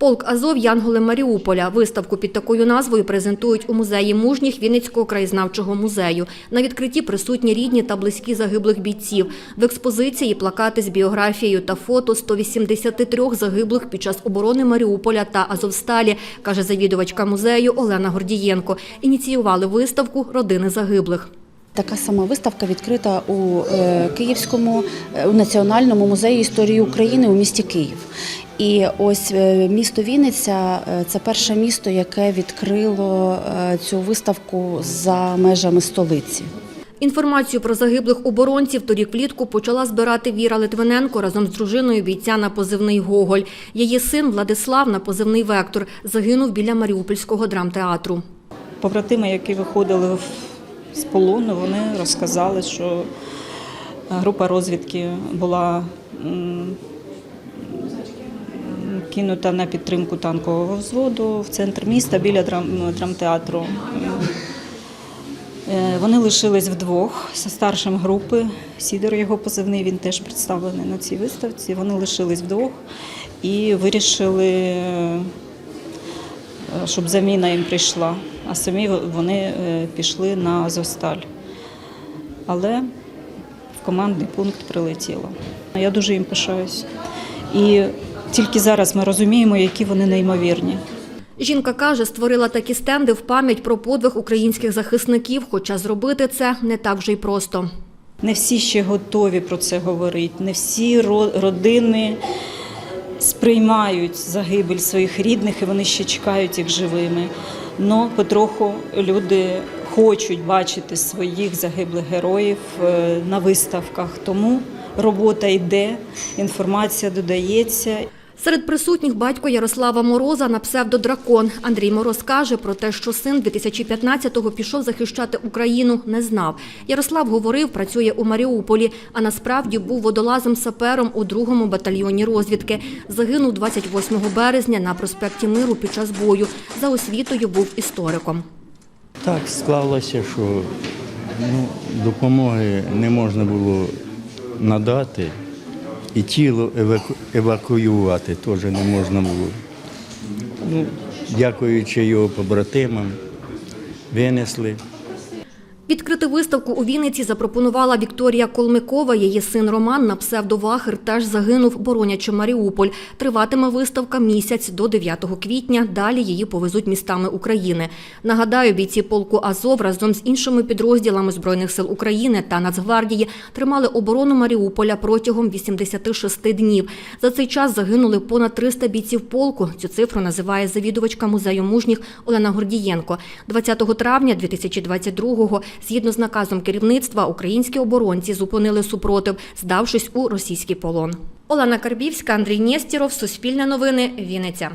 Полк Азов Янголи Маріуполя. Виставку під такою назвою презентують у музеї мужніх Вінницького краєзнавчого музею. На відкритті присутні рідні та близькі загиблих бійців. В експозиції плакати з біографією та фото 183 загиблих під час оборони Маріуполя та Азовсталі, каже завідувачка музею Олена Гордієнко. Ініціювали виставку родини загиблих. Така сама виставка відкрита у е, Київському е, у Національному музеї історії України у місті Київ. І ось е, місто Вінниця це перше місто, яке відкрило цю виставку за межами столиці. Інформацію про загиблих оборонців торік влітку почала збирати Віра Литвиненко разом з дружиною бійця на позивний Гоголь. Її син Владислав на позивний Вектор загинув біля Маріупольського драмтеатру. Побратими, які виходили в- з полону, вони розказали, що група розвідки була кинута на підтримку танкового взводу в центр міста біля драмтеатру. Е, Вони лишились вдвох зі старшим групи. Сідор його позивний, він теж представлений на цій виставці. Вони лишились вдвох і вирішили е, щоб заміна їм прийшла, а самі вони е, пішли на Азовсталь. Але в командний пункт прилетіло. Я дуже їм пишаюсь. І тільки зараз ми розуміємо, які вони неймовірні. Жінка каже, створила такі стенди в пам'ять про подвиг українських захисників, хоча зробити це не так вже й просто. Не всі ще готові про це говорити, не всі ро- родини сприймають загибель своїх рідних і вони ще чекають їх живими. Но потроху люди хочуть бачити своїх загиблих героїв е, на виставках. Тому робота йде, інформація додається. Серед присутніх батько Ярослава Мороза на псевдодракон. Андрій Мороз каже про те, що син 2015-го пішов захищати Україну, не знав. Ярослав говорив, працює у Маріуполі, а насправді був водолазом-сапером у другому батальйоні розвідки. Загинув 28 березня на проспекті Миру під час бою. За освітою був істориком. Так склалося, що ну, допомоги не можна було надати, і тіло еваку- евакуювати теж не можна було. Ну, дякуючи його побратимам, винесли. Відкрити виставку у Вінниці запропонувала Вікторія Колмикова. Її син Роман на псевдовахер теж загинув, боронячи Маріуполь. Триватиме виставка місяць до 9 квітня. Далі її повезуть містами України. Нагадаю, бійці полку Азов разом з іншими підрозділами Збройних сил України та Нацгвардії тримали оборону Маріуполя протягом 86 днів. За цей час загинули понад 300 бійців полку. Цю цифру називає завідувачка музею мужніх Олена Гордієнко. 20 травня 2022-го, згідно з наказом керівництва, українські оборонці зупинили супротив, здавшись у російський полон. Олена Карбівська, Андрій Нєстіров, Суспільне новини, Вінниця.